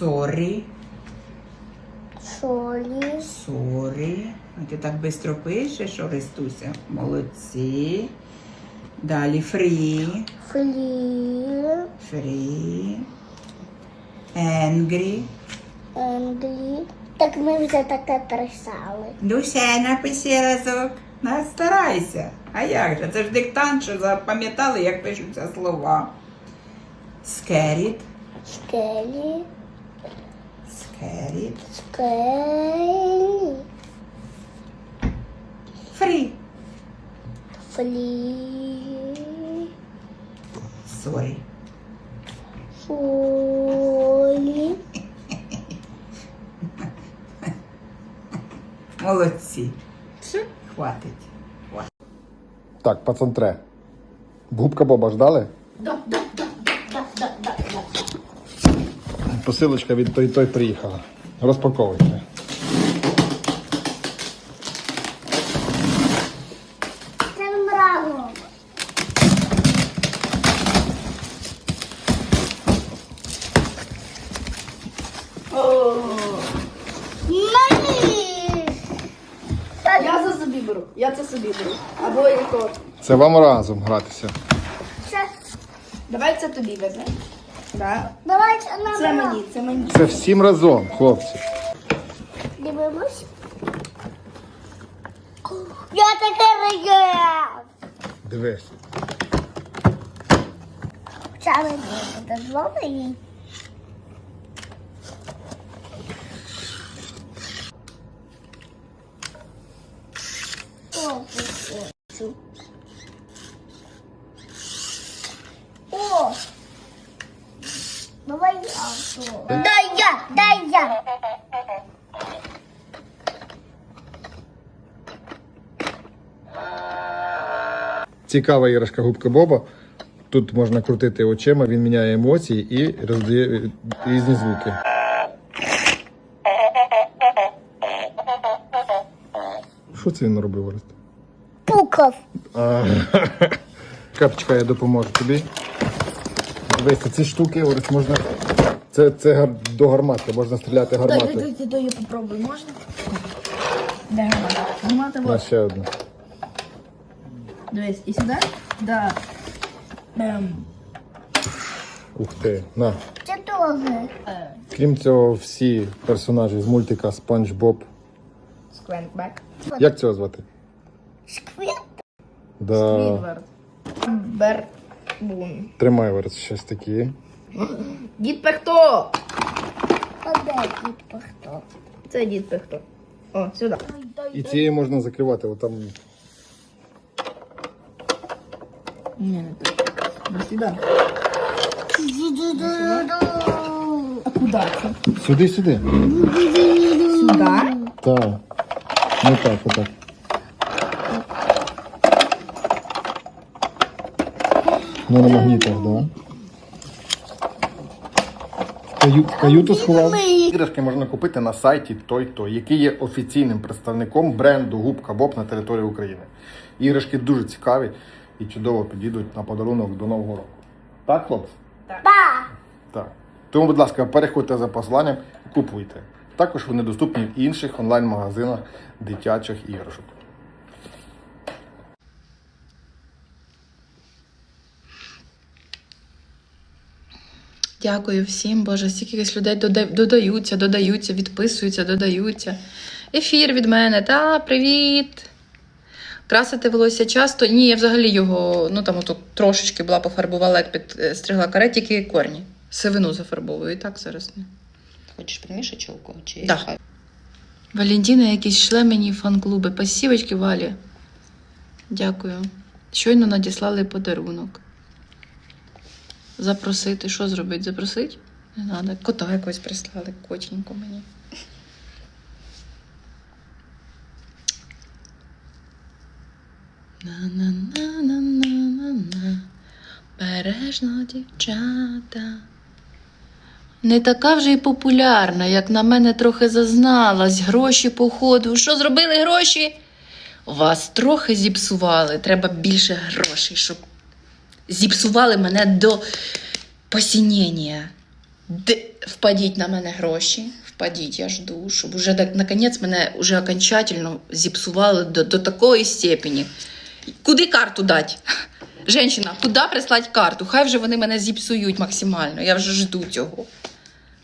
Sorry. Солі. Sorry. А ти так швидко пишеш, Орестуся. Молодці. Далі free. Флі. Free. Angry. Англі. Так ми вже таке писали. Ну ще напиши разок. На, старайся. А як же? Це ж диктант, що запам'ятали, як пишуться слова. Scared. Скелі. Scared. Скелі. Free. Флі. Sorry. Фолі. Молодці. Хватить. Так, пацантре. Губка Боба ждали? Да, да, да, да, да, да, да. Посилочка від той той приїхала. Розпаковуйте. Це мраво. Я це собі беру. Я це собі беру. Або і то. Це вам разом гратися. Це, Давай це тобі візьме. Да. давай на Це мені, це мені. Це всім разом, хлопці. Дивимось. Я таке ригав. Дивись. Це мені буде зломані. О, цю. О! Давай я. то. Дай я, дай я. Цікава іграшка губка Боба. Тут можна крутити очима, він міняє емоції і роздає е, різні звуки. Що це він наробив, Орест? Пукав. А, Капчика, я допоможу тобі. Дивись, ці штуки, Орест, можна. Це, це гар- до гармати, можна стріляти Дай, дай, дай, дай, дай, я попробую, можна? Де гармата? Гармата вот. ще одну. Дивись, і сюди? Да. Ем. Ух ти. На. Це теж. Е, Крім цього, всі персонажі з мультика Спанч Боб. Сквенкбек. Як цього звати? Сквіт. Да. Сквідвард. Бербун. Тримай Орест, щось такі. Дід Пехто! А де дід хто? Це дід Пехто. О, сюди. І цією можна закривати, отам. Ні, не так. Ну, сюди. А куди це? Сюди, сюди. Сюди? Так. Не так, отак. Ну, на магнітах, так. Да. Каю, каюту сховав. Іграшки можна купити на сайті той той, який є офіційним представником бренду Губка Боб на території України. Іграшки дуже цікаві і чудово підійдуть на подарунок до Нового року. Так, хлопці? Па. Так. Тому, будь ласка, переходьте за посиланням і купуйте. Також вони доступні в інших онлайн-магазинах дитячих іграшок. Дякую всім, Боже, стільки людей дода- додаються, додаються, відписуються, додаються. Ефір від мене. Та, привіт! Красити волосся часто. Ні, я взагалі його, ну там ото трошечки була пофарбувала, як підстригла каре, тільки корні. Сивину зафарбовую, і так зараз не. Хочеш примішати чолку? Чи Да. хай? Валентина якісь шле мені фан-клуби. Пасівочки Валі. Дякую. Щойно надіслали подарунок. Запросити. Що зробити? Запросити? Не треба. Кота якось прислали, котеньку мені. На-на-на-на-на-на. Бережно, дівчата. Не така вже й популярна, як на мене трохи зазналась. Гроші походу. Що зробили гроші? Вас трохи зіпсували. Треба більше грошей, щоб зіпсували мене до посінення. Де... Впадіть на мене гроші, впадіть, я жду, щоб уже наконець мене вже окончательно зіпсували до, до такої степені. Куди карту дати? Женщина, куди прислати карту? Хай вже вони мене зіпсують максимально. Я вже жду цього.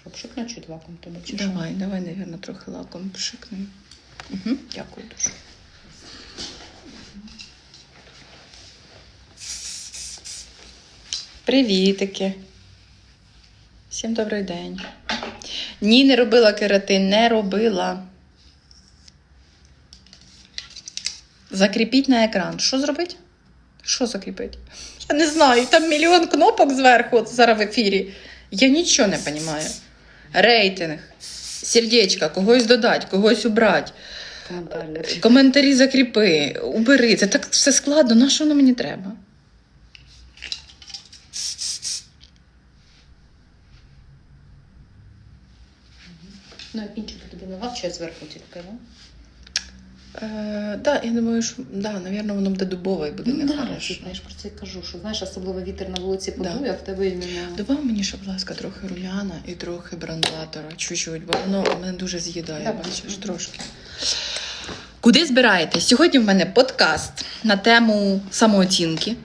Щоб шикнуть чуть лаком тебе чи що? Давай, давай, напевно, трохи лаком пшикну. Угу, дякую дуже. Привітики. Всім добрий день. Ні, не робила кератин, не робила. Закріпіть на екран. Що зробити? Що закріпити? Я не знаю, там мільйон кнопок зверху от зараз в ефірі. Я нічого не розумію. Рейтинг, сердечка, когось додати, когось убрати, Коментарі. коментарі закріпи, убери. Це так все складно, на що воно мені треба? Ну, а кінчик тобі не чи я зверху тільки, да? Е, да, я думаю, що да, навірно, воно буде дубове і буде Ну, да, нехорошо. ти, знаєш, про це і кажу, що знаєш, особливо вітер на вулиці Да. подує, а в тебе іменно... Добав мені, ще, будь ласка, трохи румяна і трохи бронзатора, чуть-чуть, бо воно мене дуже з'їдає, Давай. бачиш, трошки. Куди збираєтесь? Сьогодні в мене подкаст на тему самооцінки.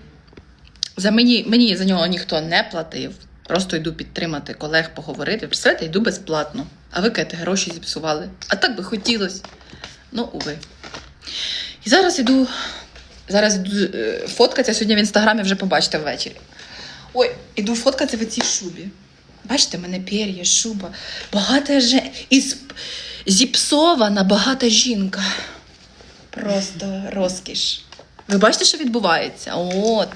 За мені, мені за нього ніхто не платив. Просто йду підтримати колег, поговорити. Представляєте, йду безплатно. А ви кажете, гроші зіпсували. А так би хотілося. Ну, уви. І зараз іду. Зараз іду е, фоткатися сьогодні в інстаграмі вже побачите ввечері. Ой, іду фоткатися в цій шубі. Бачите, мене пер'я, шуба. Багата же... Із... Зіпсована багата жінка. Просто розкіш. Ви бачите, що відбувається? От.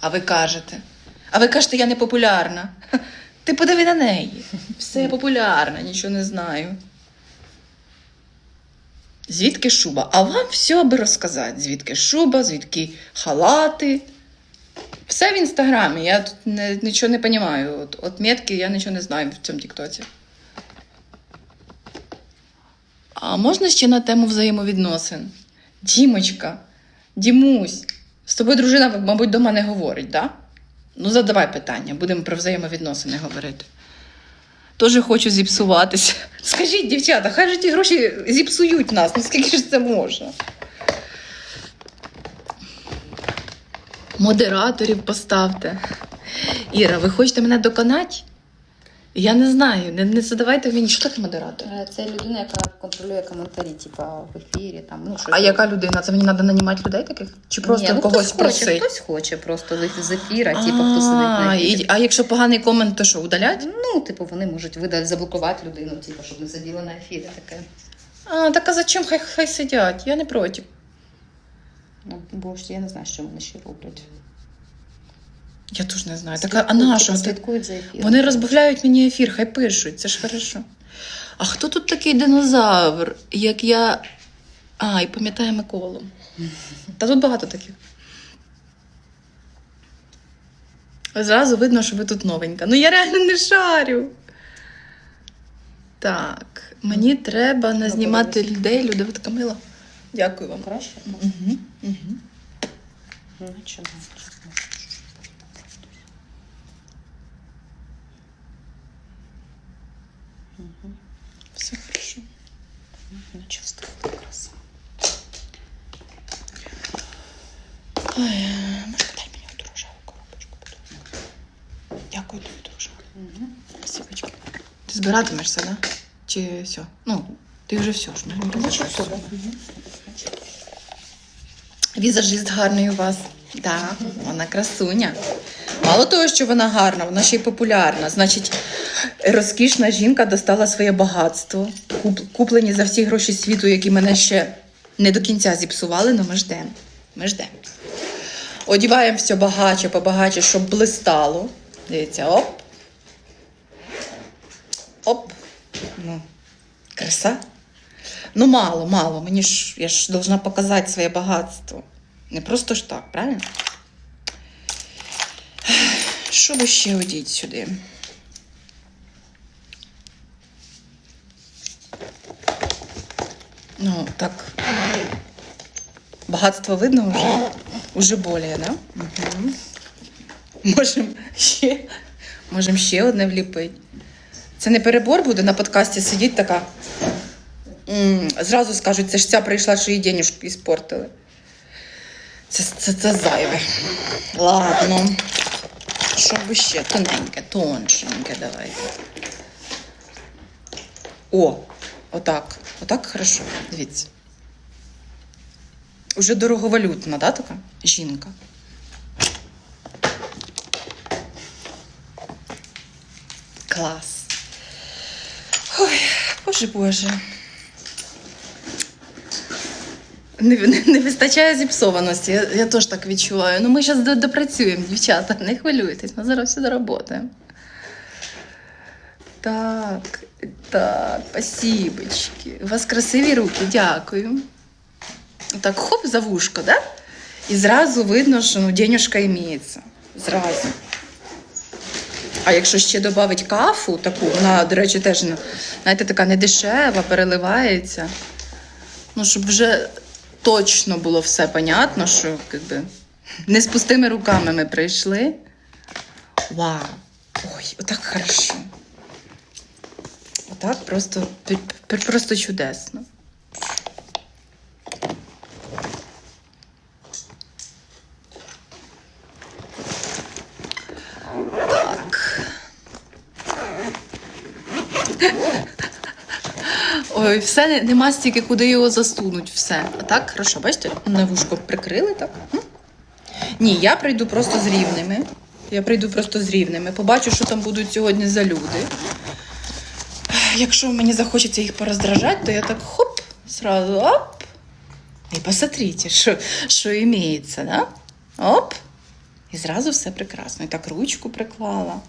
А ви кажете. А ви кажете, я не популярна. Ти подиви на неї. Все популярна, нічого не знаю. Звідки шуба? А вам все аби розказати. Звідки шуба, звідки халати. Все в інстаграмі. Я тут не, нічого не розумію. От, от метки я нічого не знаю в цьому тіктоці. А можна ще на тему взаємовідносин? Дімочка, Дімусь, з тобою дружина, мабуть, дома не говорить, так? Да? Ну, задавай питання, будемо про взаємовідносини говорити. Тоже хочу зіпсуватися. Скажіть, дівчата, хай же ті гроші зіпсують нас, наскільки ж це можна? Модераторів поставте. Іра, ви хочете мене доконати? Я не знаю, не, не задавайте мені, що таке модератор? Е, Це людина, яка контролює коментарі, типа в ефірі, там, ну, щось. А яка людина? Це мені треба нанімати людей таких? Чи просто Ні, ну, когось хтось хоче, просить? Хтось хоче просто з- з ефіра, типу, хто сидить А, на ефірі. і- а якщо поганий комент, то що, удалять? Ну, типу, вони можуть видати, заблокувати людину, типу, щоб не сиділа на ефірі таке. А, так а зачем хай, хай сидять? Я не проти. Ну, бо ж я не знаю, що вони ще роблять. Я теж не знаю. Так, а- на що? слідкують за ефіром. Вони розбавляють мені ефір, хай пишуть, це ж хорошо. А хто тут такий динозавр, як я. А, і пам'ятає Миколу. Та тут багато таких. Зразу видно, що ви тут новенька. Ну я реально не шарю. Так, мені треба не знімати людей, Людовит Камила. Дякую вам. Краще? Угу, угу. Ну, нічого. нічого. Все хорошо. Нічого страшного, краса. Ой, може, дай мені оту рожеву коробочку. потім? Дякую тобі дуже. Спасибочки. Ти збиратимешся, да? Чи все? Ну, ти вже все ж. Ну, все. Візажист гарний у вас. Так, вона красуня. Мало того, що вона гарна, вона ще й популярна. Значить, розкішна жінка достала своє багатство, куплені за всі гроші світу, які мене ще не до кінця зіпсували, але ми ждемо. Ми ждемо. Одіваємо все багаче, побагаче, щоб блистало. Дивіться, оп. Оп. Ну, краса. Ну, мало, мало. Мені ж я ж должна показати своє багатство. Не просто ж так, правильно? Що би ще одіть сюди? Ну, так. Багатство видно вже? Уже более, да? Угу. Можемо ще, можем ще одне вліпити. Це не перебор буде на подкасті сидіть така. Зразу скажуть, це ж ця прийшла, що її денюжки іспортили. Це, це, це зайве. Ладно. Що би ще? Тоненьке, тоншеньке давайте. О, отак. Отак хорошо. Дивіться. Уже дороговалютна, да, така жінка. Клас. Ой, боже боже. Не, не, не вистачає зіпсованості. Я, я теж так відчуваю. Ну, ми зараз допрацюємо, дівчата, не хвилюйтесь, ми зараз все доработаємо. Так, так, спасибочки. У вас красиві руки, дякую. Так, хоп, за вушко, да? І зразу видно, що ну, денюжка імеється. Зразу. А якщо ще додати кафу, таку, вона, до речі, теж знаєте, така не дешева, переливається. Ну, щоб вже точно було все понятно, що якби, не з пустими руками ми прийшли. Вау! Ой, отак хорошо. Отак просто, пр- пр- просто чудесно. Так. Все нема стільки, куди його засунуть. Все. А так, хорошо, бачите, на вушко прикрили так. Ні, я прийду просто з рівними. Я прийду просто з рівними. Побачу, що там будуть сьогодні за люди. Якщо мені захочеться їх пороздражати, то я так хоп, сразу оп. І посмотрите, що, що імеється, да? Оп. І зразу все прекрасно. І так ручку приклала.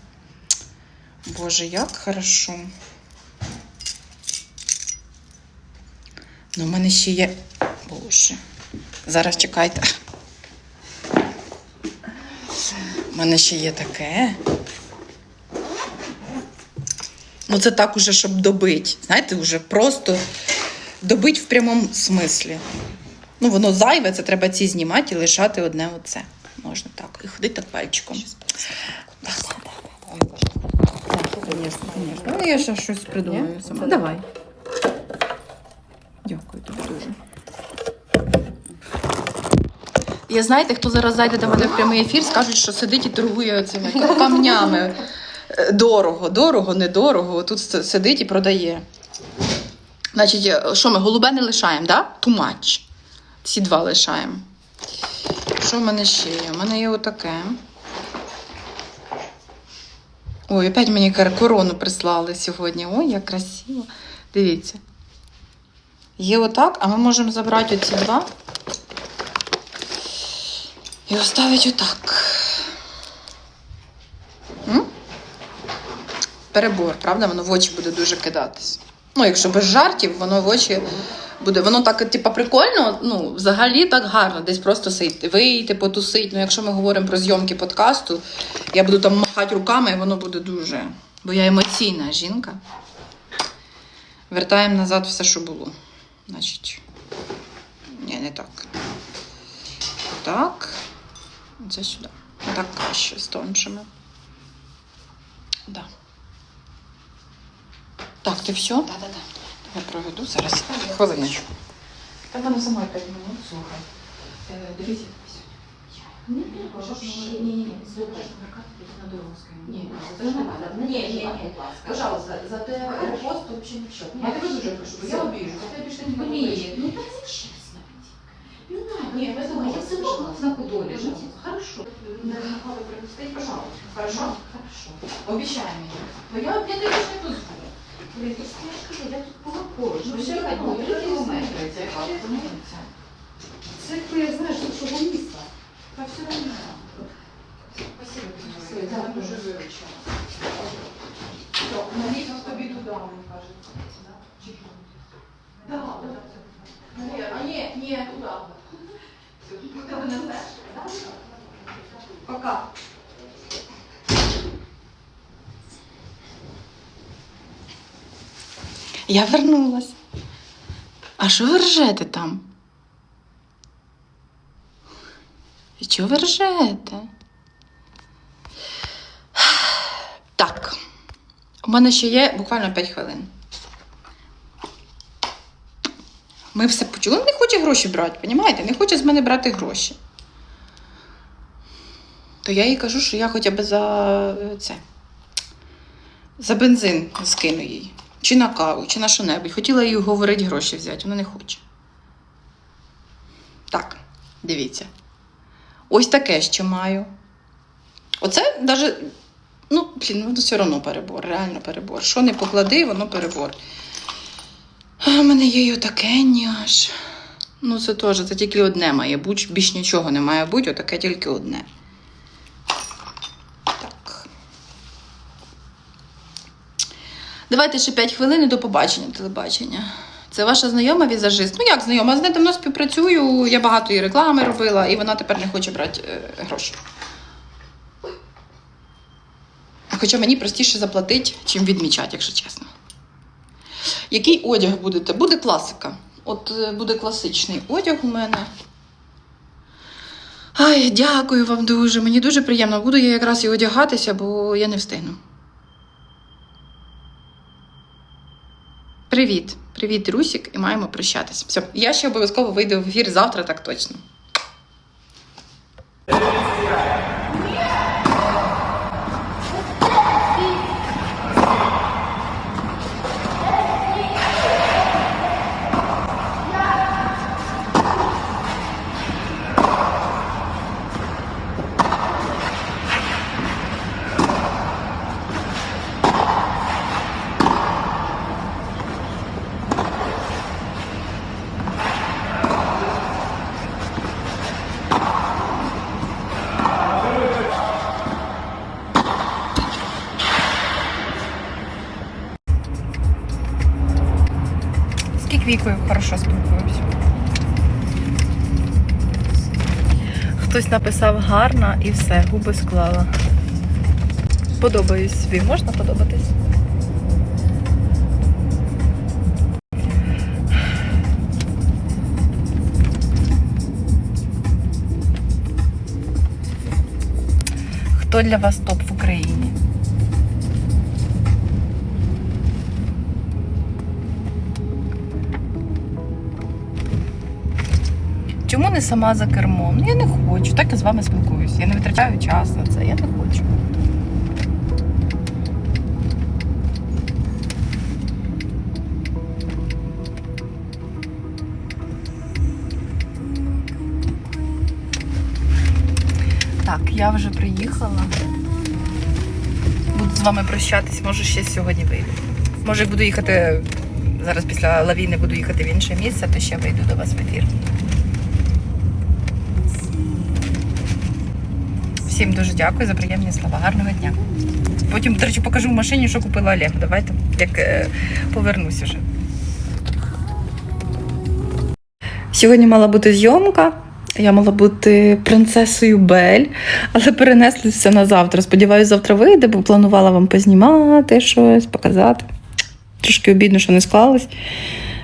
Боже, як хорошо. Ну, в мене ще є. Боже. Зараз чекайте. У мене ще є таке. Ну, це так уже, щоб добити. Знаєте, вже просто добить в прямому смислі. Ну, воно зайве, це треба ці знімати і лишати одне оце. Можна так. І ходити так пальчиком. Так, так, так. Звісно, звісно. Ну, я ще щось придумаю сама. Давай. Дякую тобі дуже. Я знаєте, хто зараз зайде до мене в прямий ефір, скажуть, що сидить і торгує цими камнями. Дорого, дорого, недорого. Тут сидить і продає. Значить, е, що ми голубе не лишаємо, да? Much. Ці два лишаємо. Що в мене ще є? У мене є отаке. Ой, опять мені корону прислали сьогодні. Ой, як красиво. Дивіться. Є отак, а ми можемо забрати оці два і оставити отак. М? Перебор, правда? Воно в очі буде дуже кидатись. Ну, якщо без жартів, воно в очі буде. Воно так, типа, прикольно, ну, взагалі так гарно, десь просто сидіти, вийти, потусити. Ну, якщо ми говоримо про зйомки подкасту, я буду там махати руками, і воно буде дуже. Бо я емоційна жінка. Вертаємо назад все, що було. Значить. Ні, не так. Так. Це сюди. Так краще з тоншими. Да. Так, ти все? Так, так, так. Я проведу зараз. Хвилиночку. Та воно сама 5 минут, слухай. Е, Дивіться. Ні, ні, ні, слухай. Ні, ні, ні, ні. Пожалуйста, за те репост вообще не в счет. Я дуже прошу, я обіжу, за те більше не Ні, ну так це Ну, Ні, ви думаєте, я все пожалуйста. одно знаку. Ну, Хорошо. Пожалуйста. Хорошо? Хорошо? Обіцяй мені. Бо я, я тебе не дозволю. Блін, то я ж кажу, я тут була поруч. Ну, все все одно, три три кілометри, це. Це я знаю, що цього міста. Та все одно. Спасибо. Все, Я дуже виручила. Що, навіть тобі туди, він каже. Да? Чи? Да, да, да. Ні, а ні, ні, туди. Пока. Я вернулась. А що ви ржете там? І чого ви ржете? Так. У мене ще є буквально 5 хвилин. Ми все почули. Він не хоче гроші брати, понімаєте? Не хоче з мене брати гроші. То я їй кажу, що я хоча б за е, це. За бензин скину їй. Чи на каву, чи на що-небудь. Хотіла їй говорити гроші взяти, вона не хоче. Так, дивіться. Ось таке ще маю. Оце навіть, ну, блін, ну все одно перебор, реально перебор. Що не поклади, воно перебор. А в мене є й отаке аж. Ну, це теж, це тільки одне має бути, більш нічого не має бути, отаке тільки одне. Так. Давайте ще 5 хвилин і до побачення телебачення. Це ваша знайома візажист. Ну як знайома? З нею давно співпрацюю. Я багато її реклами робила, і вона тепер не хоче брати е, гроші. Хоча мені простіше заплатити, чим відмічати, якщо чесно. Який одяг будете? Буде класика. От е, буде класичний одяг у мене. Ай, дякую вам дуже. Мені дуже приємно. Буду я якраз і одягатися, бо я не встигну. Привіт, привіт, Русік, і маємо прощатись. Все, я ще обов'язково вийду в ефір завтра, так точно. Написав гарна і все, губи склала. Подобаюсь собі. Можна подобатись? Хто для вас топ в Україні? Чому не сама за кермом? Я не хочу. Так я з вами спілкуюся. Я не витрачаю час на це. Я не хочу. Так, я вже приїхала. Буду з вами прощатись, може ще сьогодні вийду. Може буду їхати зараз після лавіни буду їхати в інше місце, то ще вийду до вас в ефір. Всім дуже дякую за приємні слова. Гарного дня. Потім, до речі, покажу в машині, що купила Олег. Давайте, як е, повернусь уже. Сьогодні мала бути зйомка. Я мала бути принцесою Бель, але перенесли все на завтра. Сподіваюся, завтра вийде, бо планувала вам познімати щось, показати. Трошки обідно, що не склалось,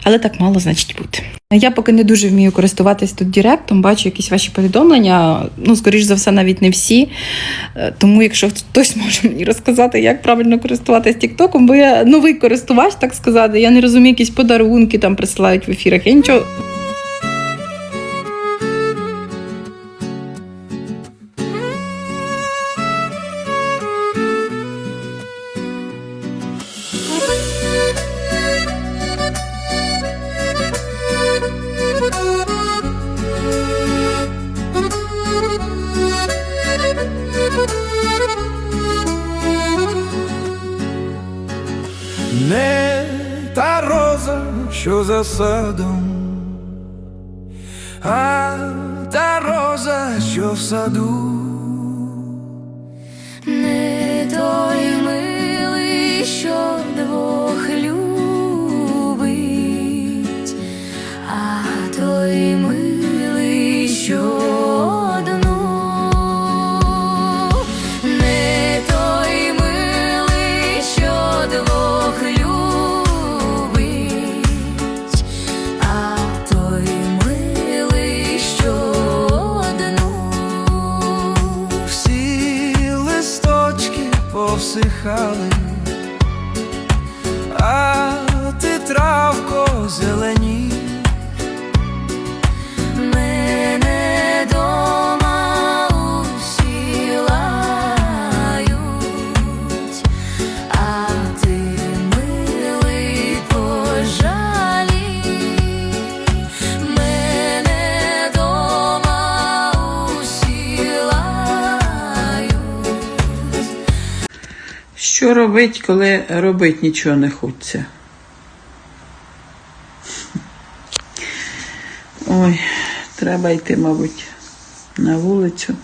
але так мало, значить, бути. Я поки не дуже вмію користуватись тут Директом, бачу якісь ваші повідомлення. Ну, скоріш за все, навіть не всі. Е, Тому, якщо хтось може мені розказати, як правильно користуватись Тіктоком, бо я новий користувач, так сказати, я не розумію, якісь подарунки там присилають в ефірах. Я нічого. Що за садом, а та роза, що в саду. Не той Всі Що робить, коли робить нічого не хочеться? Ой, треба йти, мабуть, на вулицю.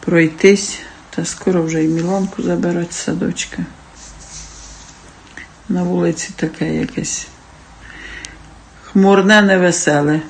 Пройтись, та скоро вже і Міланку забирати з садочка. На вулиці таке якесь хмурне, невеселе.